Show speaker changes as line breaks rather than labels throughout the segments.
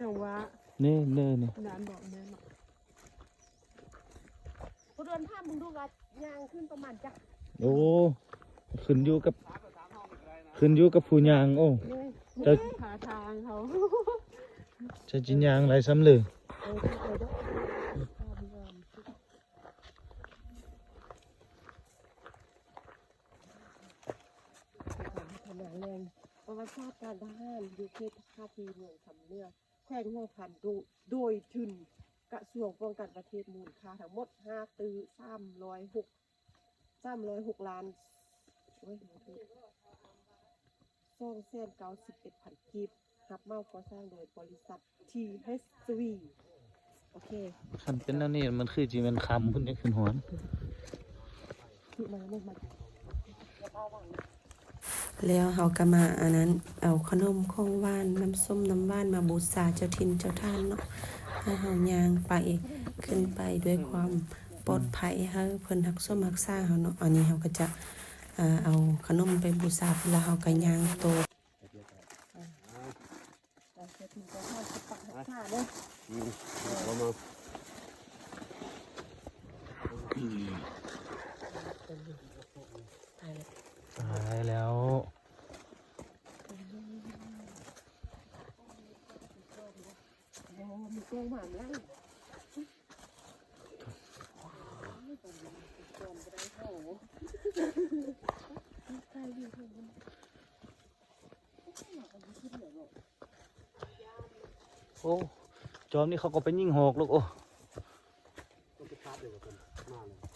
จังหวะ
นี่เน่นี่
นานบอกแม่นบอก
ผู้เดินท่ามมึงดูว่ายางขึ้นประมาณจัก
โอ้ขึ้นอยู่กับ ขึ้นอยู่กับผู้ยางโอ้
นี่
จะ
หาทางเขา
จะจินยางไรซ้ำเลย
เออเออเด้อข้ามก่อนขนาดแรงประวัติศาสตร์การทหารอยู่เขตท่าทีเมืองสำเนียง แขวงหัวพันโดยโดยทุนกระทรวงป้องกันประเทศมูลค่าทั้งหมดห้าตือสามร้อยหกสามร้อยหกล้านโอ้ยหมดเลยสองแสนเก้าสิบเอ็ดพันกีบรับเหมาก่อสร้างโดยบริษัท THV โอเค
คันเป็นอันนี้มันคือจีเป็นคำพุ่นนี่ขึ้นหัว
คือมาเรื่องมัน
แล้วเฮาก็มาอันนั้นเอาขนมของหวานน้ำส้มน้ำหวานมาบูชาเจ้าทินเจ้าท่านเนาะให้เฮายางไปขึ้นไปด้วยความปลอดภัยให้เพิ่นรักส้มรักษาเฮาเนาะอันนี้เฮาก็จะเอาขนมไปบูชาแล้วเฮาก็ยางโต
เจ้าทินเจ้าท่านจะปักหักษาเด้อ
ตายแล้ว
โอ้มีกล้องหวานแล้วใช่ดิ
โอ้จอมนี่เขาก็ไปยิงหอกลูกโอ้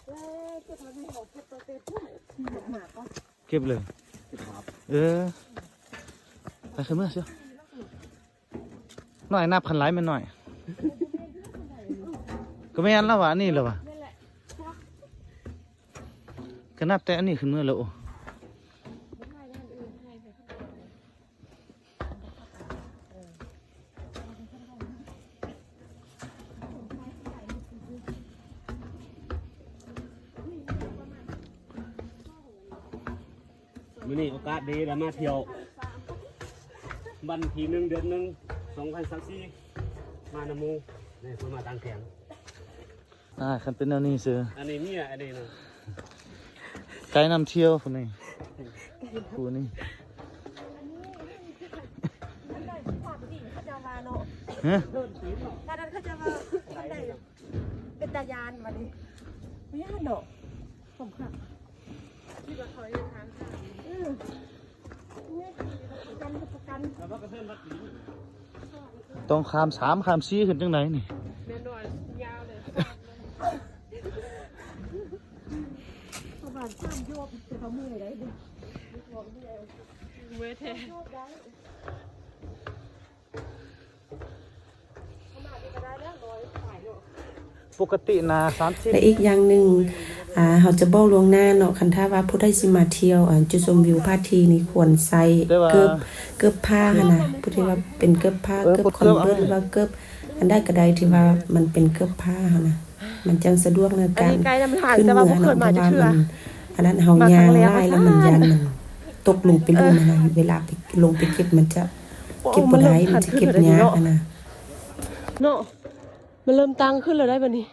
แล้วจะทำให้หอกเก็บตัวเต็มที่หมาก็
เก็บเลย เออไปขึ้นเมื่อเชียวหน่อยนับพันหลมันหน่อย ก็ไม่อันแล้ววะนี่ล้วะก็นับแต่อันนี้ขึ้นเมื่อแล้วโอ้
มื้อนี้โอกาสดีแล้วมาเที่ยววันทีหนึ่งเดือนหนึ่งสองพันสามสี่ มานำหมูนี่เพิ่นมาตั้งแขง
อ่าคันเป็นอันนี้เสือ
อันนี้เมียอันนี้นะ
ไกด์นำเที่ยวคนนี้ผู้นี่
อันใดความดีเขาจะมาเนาะ
ฮะ
ตอนนั้นเขาจะมาอันใดเป็นตายานมาดิไม่ยานเนาะผมค่ะ
ที่ว่าเขาจะทางข้าง
อือเนี่ยประกันประกัน
แล้วก็กระเทือนรัดหลี
ต้องข้ามสามข้ามสี่ขึ้นจังไหนนี่
เดินหน่อยยาวเลย
ประมาณสามโยบจะเขาเมื่อยได้ดิบอกเมื่อย
เวทแทน
โยบได้ประมาณนี้ก็ได้แล้วร้อยฝ่ายเนาะ
ปกตินาสามสิบ
และอีกอย่างหนึ่ง อ่าเราจะบอกล่วงหน้าเนาะคันถ้าว่าผู้ใดสิมาเที่ยวอ่าจุดชมวิวพาทีนี่ควรใส่เกิบเกิบผ้าหั่นนะผู้ที่ว่าเป็นเกิบผ้าเกิบคอนเวิร์ตหรือว่าเกิบอันใดก็ได้ที่ว่ามันเป็นเกิบผ้าหั่นนะมันจังสะดวกใน
อัน
การ
นี้ไกลนำทาง
ขึ้น
แต่
เมื
ว่า
อง
บ่เคย
เนาะเพ
มา
ราะ
จะ
ว่า
เชื่อ
มันอันนั้นเฮา
มาครั้
ย่างง
แรก
ไล่แล้ว
ว่า
มัน
ซ่าน
ยันมันตกลงไปลุ่มนะเวลาไปลงไปเก็บมันจะเก็บบ่ได้มันจะเก็บยากอะนะ
เนาะมันเริ่มตังขึ้นแล้วได้บัดนี้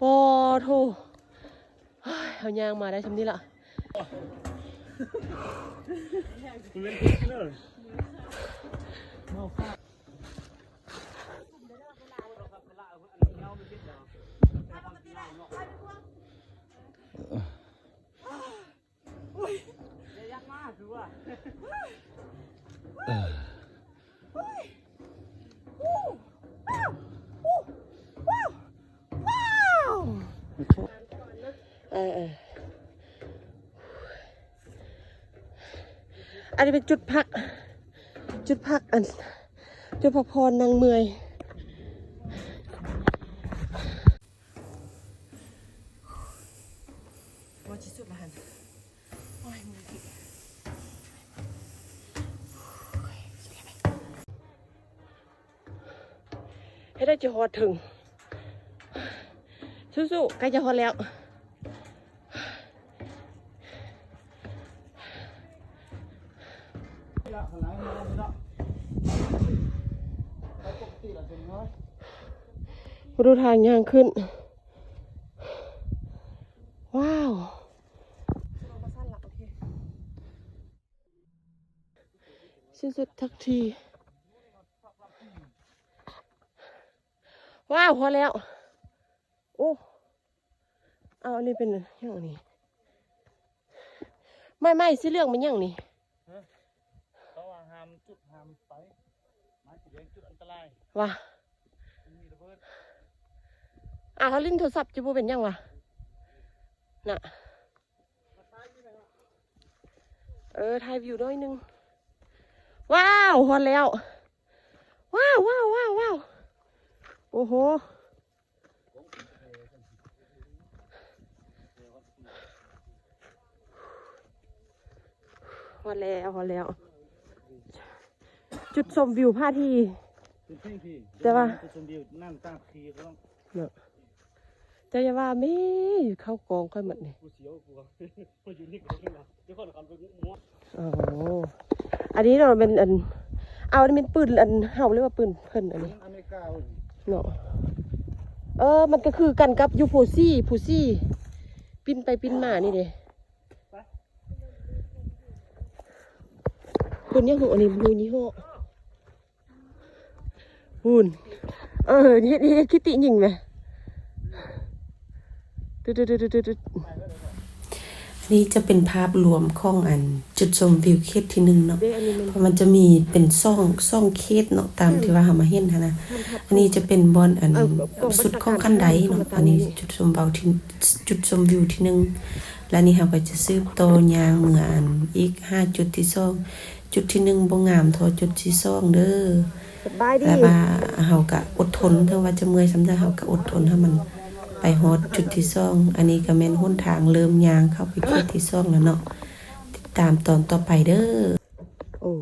ปอโท เอายางมาได้ทำนี่ละ
มันเป็นพิษเลย
เออเอออันนี้เป็นจุดพัก จุดพักอัน จุดพักพรนางเมอยว่าที่สุดละหันโอ้ยมือผิดให้ได้จะหอดถึงสู้ๆใกล้จะหอดแล้ว มาดูทางย่างขึ้น ว้าวสิ้นสุดทักที ว้าว พอแล้ว โอ้เอาอันนี้เป็นอย่างนี้ ไม่ไม่สีเหลืองมันอย่างนี้
เขาว่าห้ามจุดห้ามไปไม้สีแดงจุดอันตราย
ว่ะ
มีระเบิด
อะเขาลิ้นโทรศัพท์จะบูเป็นยังวะน่ะ เออถ่ายวิวหน้อยหนึง ว้าวฮอนแล้ว ว้าวว้าวว้าวว้าวโอ้โหฮอนแล้วฮอนแล้ว จุดชมวิวพระอาที่
เป็นเพ่งพี่
แต่ว่า
จุดชมวิวนั่งตามทีเขาต้อง
เนาะแต่อย่าว่าแม่อยู่เข้ากองค่อยหมดนี่
กูเสียวกูกูอยู่นี่กูขึ้นมาเดี๋ยวคนขับรถม้วน
อ๋ออันนี้เนาะเป็นอัน เอาอันนี้เป็นปืนอันเฮาเรียกว่าปืนเพิ่นอันนี้
อเมริกา
เนาะเออ มันก็คือกันกับยูโฟซี่พูซี่ ปินไปปินมานี่เด้ปืนยังหูอันนี้บูยี่ห้อบุนเออนี่นี่คิดติยิงไหมตึ๊ดตึ๊ดตึ๊ดตึ๊ดตึ๊ด
นี่จะเป็นภาพรวมของอันจุดชมวิวเขตที่หนึ่งเนาะ
เด้อันนี้มัน
เพราะมันจะมีเป็นซ่องซ่องเขตเนาะตามที่ว่าเรามาเห็นหั้นนะอันนี้จะเป็นบอนอันสุดของขั้นใดเนาะอันนี้จุดชมเบาที่จุดชมวิวที่หนึ่งและนี่เราก็จะซื้อโตอยางเหมืออันอีกห้าจุดที่สองจุดที่หนึ่งบ่งามเทอจุดที่สองเด้อ
สบายดี
แต่ว่าเฮาก็อดทนถึงว่าจะเมื่อยสำาเฮาก็อดทนให้มัน ไปฮอดจุดที่ซ่องอันนี้ก็แม่นหนทางเริ่มยางเข้าไปจุดที่ซ่องแล้วเนาะติดตามตอนต่อไปเด้อ
โอ้